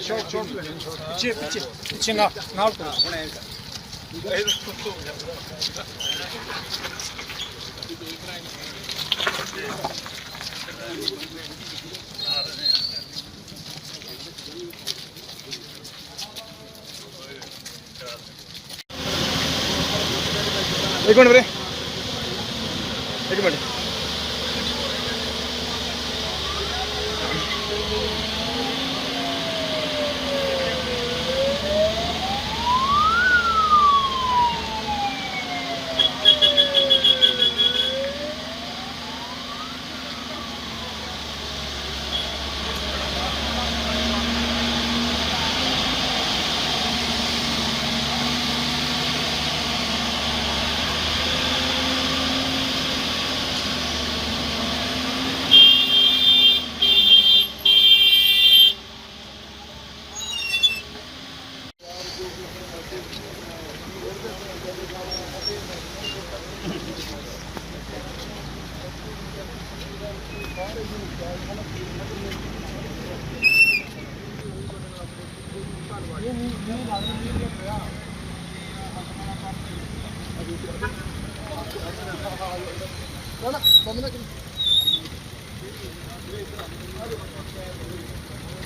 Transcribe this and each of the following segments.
ਪਿੱਛੇ ਪਿੱਛੇ ਪਿੱਛੇ ਨਾ ਨਾਲ ਇੱਕ ਮਿੰਟ ਵੀਰੇ ਇੱਕ ਮਿੰਟ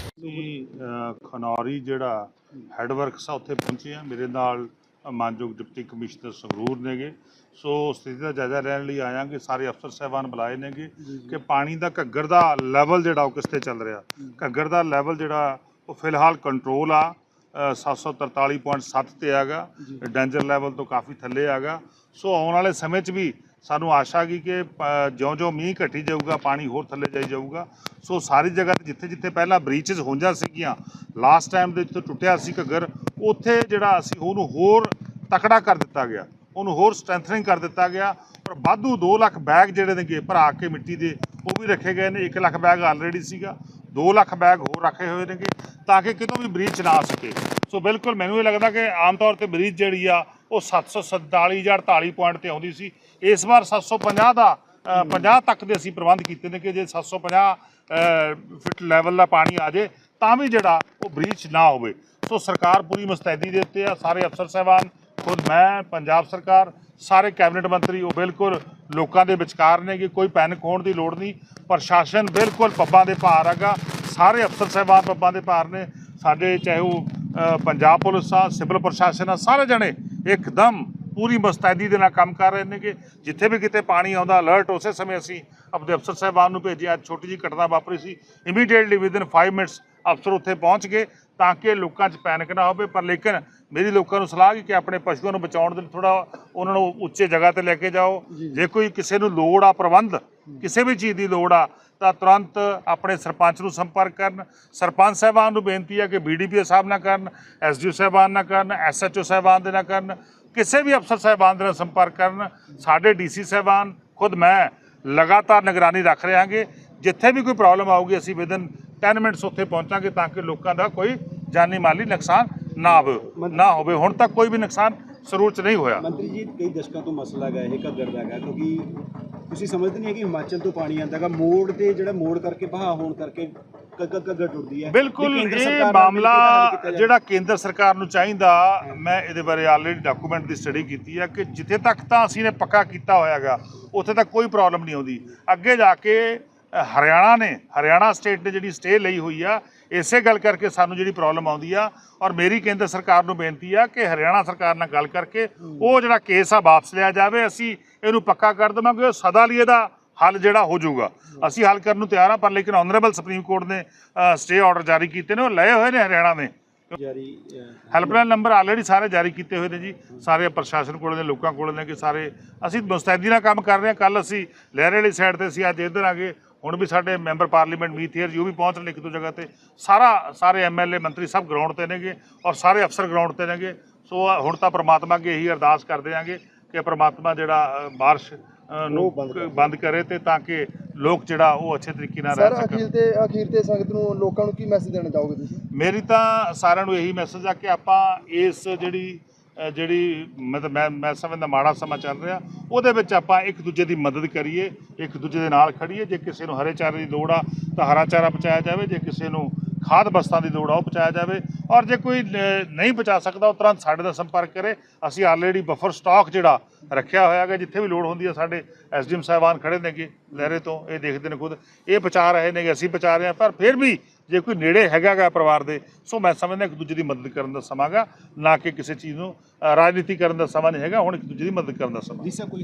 ਅਸੀਂ ਅ, ਖਨੌਰੀ ਜਿਹੜਾ ਹੈਡਵਰਕਸ ਆ ਉੱਥੇ ਪਹੁੰਚੇ ਆ। ਮੇਰੇ ਨਾਲ ਮਾਨਯੋਗ ਡਿਪਟੀ ਕਮਿਸ਼ਨਰ ਸੰਗਰੂਰ ਨੇਗੇ। ਸੋ ਸਥਿਤੀ ਦਾ ਜਾਇਜ਼ਾ ਲੈਣ ਲਈ ਆਇਆ ਕਿ ਸਾਰੇ ਅਫਸਰ ਸਾਹਿਬਾਨ ਬੁਲਾਏ ਨੇਗੇ ਕਿ ਪਾਣੀ ਦਾ ਘੱਗਰ ਦਾ ਲੈਵਲ ਜਿਹੜਾ ਉਹ ਕਿਸ ਤੇ ਚੱਲ ਰਿਹਾ? ਘੱਗਰ ਦਾ ਲੈਵਲ ਜਿਹੜਾ ਉਹ ਫਿਲਹਾਲ ਕੰਟਰੋਲ ਆ ਅ, 743.7 ਤੇ ਆਗਾ ਡੇਂਜਰ ਲੈਵਲ ਤੋਂ ਕਾਫੀ ਥੱਲੇ ਆਗਾ ਸੋ ਆਉਣ ਵਾਲੇ ਸਮੇਂ 'ਚ ਵੀ ਸਾਨੂੰ ਆਸ਼ਾ ਗਈ ਕਿ ਜਿਉਂ-ਜਿਉਂ ਮੀਂਹ ਘਟੀ ਜਾਊਗਾ ਪਾਣੀ ਹੋਰ ਥੱਲੇ ਜਾਈ ਜਾਊਗਾ। ਸੋ ਸਾਰੀ ਜਗ੍ਹਾ ਤੇ ਜਿੱਥੇ ਜਿੱਥੇ ਪਹਿਲਾਂ ਬ੍ਰੀਚਸ ਹੋਈਆਂ ਸੀਗੀਆਂ ਲਾਸਟ ਟਾਈਮ ਦੇ ਜਿੱਥੇ ਟੁੱਟਿਆ ਸੀ ਘੱਗਰ ਉੱਥੇ ਜਿਹੜਾ ਅਸੀਂ ਉਹਨੂੰ ਹੋਰ ਤਕੜਾ ਕਰ ਦਿੱਤਾ ਗਿਆ। ਉਹਨੂੰ ਹੋਰ ਸਟਰੈਂਥਨਿੰਗ ਕਰ ਦਿੱਤਾ ਗਿਆ। ਪਰ ਵਾਧੂ 2 ਲੱਖ ਬੈਗ ਜਿਹੜੇ ਨੇਗੇ ਭਰਾ ਕੇ ਮਿੱਟੀ ਦੇ ਉਹ ਵੀ ਰੱਖੇ ਗਏ ਨੇ। 1 ਲੱਖ ਬੈਗ ਆਲਰੇਡੀ ਸੀਗਾ। 2 ਲੱਖ ਬੈਗ ਹੋਰ ਰੱਖੇ ਹੋਏ ਨੇਗੇ ਤਾਂ ਕਿ ਕਿਤੋਂ ਵੀ ਬ੍ਰੀਚ ਨਾ ਆ ਸਕੇ। ਸੋ ਬਿਲਕੁਲ ਮੈਨੂੰ ਇਹ ਲੱਗਦਾ ਕਿ ਆਮ ਤੌਰ ਤੇ ਬ੍ਰੀਚ ਜਿਹੜੀ ਆ ਉਹ 747 ਜਾਂ 48 ਪੁਆਇੰਟ ਤੇ ਆਉਂਦੀ ਸੀ। ਇਸ ਵਾਰ 750 ਦਾ ਅ, 50 ਤੱਕ ਦੇ ਅਸੀਂ ਪ੍ਰਬੰਧ ਕੀਤੇ ਨੇ ਕਿ ਜੇ 750 ਅ, ਫਿਟ ਲੈਵਲ ਦਾ ਪਾਣੀ ਆ ਜੇ ਤਾਂ ਵੀ ਜਿਹੜਾ ਉਹ ਬ੍ਰੀਚ ਨਾ ਹੋਵੇ। ਸੋ ਸਰਕਾਰ ਪੂਰੀ ਮੁਸਤੈਦੀ ਦੇ ਉੱਤੇ ਆ। ਸਾਰੇ ਅਫਸਰ ਸਾਹਿਬਾਨ ਖੁਦ ਮੈਂ, ਪੰਜਾਬ ਸਰਕਾਰ, ਸਾਰੇ ਕੈਬਨਿਟ ਮੰਤਰੀ, ਉਹ ਬਿਲਕੁਲ ਲੋਕਾਂ ਦੇ ਵਿਚਕਾਰ ਨੇ ਕਿ ਕੋਈ ਪੈਨਿਕ ਹੋਣ ਦੀ ਲੋੜ ਨਹੀਂ। ਪ੍ਰਸ਼ਾਸਨ ਬਿਲਕੁਲ ਪੱਬਾਂ ਦੇ ਭਾਰ ਹੈਗਾ। ਸਾਰੇ ਅਫਸਰ ਸਾਹਿਬਾਨ ਪੱਬਾਂ ਦੇ ਭਾਰ ਨੇ। ਸਾਡੇ ਚਾਹੇ ਉਹ ਪੰਜਾਬ ਪੁਲਿਸ ਆ, ਸਿਵਲ ਪ੍ਰਸ਼ਾਸਨ ਆ, ਸਾਰੇ ਜਣੇ ਇੱਕਦਮ ਪੂਰੀ ਮੁਸਤੈਦੀ ਦੇ ਨਾਲ ਕੰਮ ਕਰ ਰਹੇ ਨੇ ਕਿ ਜਿੱਥੇ ਵੀ ਕਿਤੇ ਪਾਣੀ ਆਉਂਦਾ ਅਲਰਟ ਉਸੇ ਸਮੇਂ ਅਸੀਂ ਆਪਣੇ ਅਫਸਰ ਸਾਹਿਬਾਨ ਨੂੰ ਭੇਜਿਆ। ਛੋਟੀ ਜੀ ਘਟਨਾ ਵਾਪਰੀ ਸੀ। ਇਮੀਡੀਏਟਲੀ ਵਿਦਿਨ 5 ਮਿੰਟਸ ਅਫਸਰ ਉੱਥੇ ਪਹੁੰਚ ਗਏ ਤਾਂ ਕਿ ਲੋਕਾਂ 'ਚ ਪੈਨਿਕ ਨਾ ਹੋਵੇ। ਪਰ ਲੇਕਿਨ ਮੇਰੀ ਲੋਕਾਂ ਨੂੰ ਸਲਾਹ ਹੈ ਕਿ ਆਪਣੇ ਪਸ਼ੂਆਂ ਨੂੰ ਬਚਾਉਣ ਦੇ ਲਈ ਥੋੜਾ ਉਹਨਾਂ ਨੂੰ ਉੱਚੇ ਜਗ੍ਹਾ ਤੇ ਲੈ ਕੇ ਜਾਓ। ਜੇ। ਕੋਈ ਕਿਸੇ ਨੂੰ ਲੋੜ ਆ ਪ੍ਰਬੰਧ ਕਿਸੇ ਵੀ ਚੀਜ਼ ਦੀ ਲੋੜ ਆ ਤਾਂ ਤੁਰੰਤ ਆਪਣੇ ਸਰਪੰਚ ਨੂੰ ਸੰਪਰਕ ਕਰਨ। ਸਰਪੰਚ ਸਾਹਿਬਾਨ ਨੂੰ ਬੇਨਤੀ ਹੈ ਕਿ ਬੀਡੀਪੀਓ ਸਾਹਿਬ ਨਾਲ ਕਰਨ ਐਸਡੀਓ ਸਾਹਿਬਾਨ ਨਾਲ ਕਰਨ ਐਸਐਚਓ ਸਾਹਿਬਾਨ ਦੇ ਨਾਲ ਕਰਨ ਕਿਸੇ ਵੀ ਅਫਸਰ ਸਾਹਿਬਾਨ ਦੇ ਨਾਲ ਸੰਪਰਕ ਕਰਨ। ਸਾਡੇ ਡੀਸੀ ਸਾਹਿਬਾਨ ਖੁਦ ਮੈਂ ਲਗਾਤਾਰ ਨਿਗਰਾਨੀ ਰੱਖ ਰਹਾਂਗੇ। ਜਿੱਥੇ ਵੀ ਕੋਈ ਪ੍ਰੋਬਲਮ ਆਊਗੀ ਅਸੀਂ ਵਿਦਨ 10 ਮਿੰਟਸ ਉੱਥੇ ਪਹੁੰਚਾਂਗੇ ਤਾਂ ਕਿ ਲੋਕਾਂ ਦਾ ਕੋਈ ਜਾਨੀ ਮਾਲੀ ਨੁਕਸਾਨ ਨਾ ਹੋਵੇ ਨਾ ਹੋਵੇ ਹੁਣ ਤੱਕ ਕੋਈ ਵੀ ਨੁਕਸਾਨ ਸਰੂਰ ਚ ਨਹੀਂ ਹੋਇਆ। ਮੰਤਰੀ ਜੀ ਕਈ ਦਸ਼ਕਾਂ ਤੋਂ ਮਸਲਾ ਹੈਗਾ ਇਹ ਘੱਗਰ ਦਾ ਹੈਗਾ ਕਿਉਂਕਿ ਤੁਸੀਂ ਸਮਝਦੇ ਨਹੀਂ ਕਿ ਹਿਮਾਚਲ ਤੋਂ ਪਾਣੀ ਆਉਂਦਾ ਹੈਗਾ ਮੋੜ ਤੇ ਜਿਹੜਾ ਮੋੜ ਕਰਕੇ ਬਹਾ ਹੋਣ ਕਰਕੇ ਘੱਗਰ ਟੁੱਟਦੀ ਹੈ। ਬਿਲਕੁਲ ਇਹ ਮਾਮਲਾ। ਜਿਹੜਾ ਕੇਂਦਰ ਸਰਕਾਰ ਨੂੰ ਚਾਹੀਦਾ ਮੈਂ ਇਹਦੇ ਬਾਰੇ ਆਲਰੇਡੀ ਡਾਕੂਮੈਂਟ ਦੀ ਸਟੱਡੀ ਕੀਤੀ ਹੈ ਕਿ ਜਿੱਥੇ ਤੱਕ ਤਾਂ ਅਸੀਂ ਨੇ ਪੱਕਾ ਕੀਤਾ ਹੋਇਆਗਾ ਉੱਥੇ ਤੱਕ ਕੋਈ ਪ੍ਰੋਬਲਮ ਨਹੀਂ ਆਉਂਦੀ। ਅੱਗੇ ਜਾ ਕੇ ਹਰਿਆਣਾ ਨੇ ਹਰਿਆਣਾ ਸਟੇਟ ਨੇ ਜਿਹੜੀ ਸਟੇ ਲਈ ਹੋਈ ਆ ਇਸੇ ਗੱਲ ਕਰਕੇ ਸਾਨੂੰ ਜਿਹੜੀ ਪ੍ਰੋਬਲਮ ਆਉਂਦੀ ਆ ਔਰ ਮੇਰੀ ਕੇਂਦਰ ਸਰਕਾਰ ਨੂੰ ਬੇਨਤੀ ਆ ਕਿ ਹਰਿਆਣਾ ਸਰਕਾਰ ਨਾਲ ਗੱਲ ਕਰਕੇ ਉਹ ਜਿਹੜਾ ਕੇਸ ਆ ਵਾਪਸ ਲਿਆ ਜਾਵੇ ਅਸੀਂ ਇਹਨੂੰ ਪੱਕਾ ਕਰ ਦੇਵਾਂਗੇ ਉਹ ਸਦਾ ਲਈ ਇਹਦਾ ਹੱਲ ਜਿਹੜਾ ਹੋ ਜਾਊਗਾ। ਅਸੀਂ ਹੱਲ ਕਰਨ ਨੂੰ ਤਿਆਰ ਆ ਪਰ ਲੇਕਿਨ ਆਨਰੇਬਲ ਸੁਪਰੀਮ ਕੋਰਟ ਨੇ ਸਟੇ ਆਰਡਰ ਜਾਰੀ ਕੀਤੇ ਨੇ ਉਹ ਲਏ ਹੋਏ ਨੇ ਹਰਿਆਣਾ ਨੇ। ਜਾਰੀ ਹੈਲਪਲਾਈਨ ਨੰਬਰ ਆਲਰੇਡੀ ਸਾਰੇ ਜਾਰੀ ਕੀਤੇ ਹੋਏ ਨੇ ਜੀ। ਸਾਰੇ ਪ੍ਰਸ਼ਾਸਨ ਕੋਲ ਨੇ ਲੋਕਾਂ ਕੋਲ ਨੇ ਕਿ ਸਾਰੇ ਅਸੀਂ ਮੁਸਤੈਦੀ ਨਾਲ ਕੰਮ ਕਰ ਰਹੇ ਹਾਂ। ਕੱਲ ਅਸੀਂ ਲਹਿਰੇ ਵਾਲੀ ਸਾਈਡ ਤੇ ਅਸੀਂ ਅੱਜ ਇੱਧਰ ਆ ਗਏ। ਹੁਣ ਵੀ ਸਾਡੇ ਮੈਂਬਰ ਪਾਰਲੀਮੈਂਟ ਮੀਥੀਅਰ ਜੀ ਉਹ ਵੀ ਪਹੁੰਚ ਰਹੇ ਇੱਕ ਦੋ ਜਗ੍ਹਾ ਤੇ। ਸਾਰਾ ਸਾਰੇ ਐਮਐਲਏ ਮੰਤਰੀ ਸਭ ਗਰਾਊਂਡ ਤੇ ਨੇਗੇ ਔਰ ਸਾਰੇ ਅਫਸਰ ਗਰਾਊਂਡ ਤੇ ਨੇਗੇ। ਸੋ ਹੁਣ ਤਾਂ ਪ੍ਰਮਾਤਮਾ ਅੱਗੇ ਇਹੀ ਅਰਦਾਸ ਕਰਦੇ ਆਂਗੇ ਕਿ ਪ੍ਰਮਾਤਮਾ ਜਿਹੜਾ ਬਾਰਿਸ਼ ਨੂੰ ਬੰਦ ਕਰੇ। ਤੇ ਤਾਂ ਕਿ ਲੋਕ ਜਿਹੜਾ ਉਹ ਅੱਛੇ ਤਰੀਕੇ ਨਾਲ ਰਹਿ ਸਰ ਸਕਣ। ਅਖੀਰ ਤੇ ਅਖੀਰ ਤੇ ਸੰਗਤ ਨੂੰ ਲੋਕਾਂ ਨੂੰ ਕੀ ਮੈਸੇਜ ਦੇਣਾ ਚਾਹੋਗੇ ਤੁਸੀਂ? ਮੇਰੀ ਤਾਂ ਸਾਰਿਆਂ ਨੂੰ ਇਹੀ ਮੈਸੇਜ ਆ ਕਿ ਆਪਾਂ ਇਸ ਜਿਹੜੀ ਜਿਹੜੀ ਮਤਲਬ ਮੈਂ ਮੈਂ ਸਮਝਦਾ ਮਾੜਾ ਸਮਾਂ ਚੱਲ ਰਿਹਾ, ਉਹਦੇ ਵਿੱਚ ਆਪਾਂ ਇੱਕ ਦੂਜੇ ਦੀ ਮਦਦ ਕਰੀਏ, ਇੱਕ ਦੂਜੇ ਦੇ ਨਾਲ ਖੜੀਏ। ਜੇ ਕਿਸੇ ਨੂੰ ਹਰੇ ਚਾਰੇ ਦੀ ਲੋੜ ਆ, ਤਾਂ ਹਰਾ ਚਾਰਾ ਪਹੁੰਚਾਇਆ ਜਾਵੇ। ਜੇ ਕਿਸੇ ਨੂੰ ਖਾਦ ਬਸਤਾਂ ਦੀ ਲੋੜ ਆ, ਉਹ ਪਹੁੰਚਾਇਆ ਜਾਵੇ। ਔਰ ਜੇ ਕੋਈ ਨਹੀਂ ਪਹੁੰਚਾ ਸਕਦਾ, ਉਹ ਤੁਰੰਤ ਸਾਡੇ ਨਾਲ ਸੰਪਰਕ ਕਰੇ। ਅਸੀਂ ਆਲਰੇਡੀ ਬਫਰ ਸਟਾਕ ਜਿਹੜਾ ਰੱਖਿਆ ਹੋਇਆ ਹੈਗਾ ਜਿੱਥੇ ਵੀ ਲੋੜ ਹੁੰਦੀ ਹੈ ਸਾਡੇ ਐਸਡੀਐਮ ਸਾਹਿਬਾਨ ਖੜੇ ਨੇਗੇ ਲਹਿਰੇ ਤੋਂ, ਇਹ ਦੇਖਦੇ ਨੇ ਖੁਦ। ਇਹ ਪਹੁੰਚਾ ਰਹੇ ਨੇਗੇ, ਅਸੀਂ ਪਹੁੰਚਾ ਰਹੇ ਹਾਂ। ਪਰ ਫਿਰ ਵੀ ਜੇ ਕੋਈ ਨੇੜੇ ਹੈਗਾ ਗਾ ਪਰਿਵਾਰ ਦੇ, ਸੋ ਮੈਂ ਸਮਝਦਾ ਇੱਕ ਦੂਜੇ ਦੀ ਮਦਦ ਕਰਨ ਦਾ ਸਮਾਂਗਾ ਨਾ ਕਿ ਕਿਸੇ ਚੀਜ਼ ਨੂੰ ਰਾਜਨੀਤੀ ਕਰਨ ਦਾ ਸਮਾਂ ਨਹੀਂ ਹੈਗਾ, ਹੁਣ ਇੱਕ ਦੂਜੇ ਦੀ ਮਦਦ ਕਰਨ ਦਾ ਸਮਾਂ। ਕੋਈ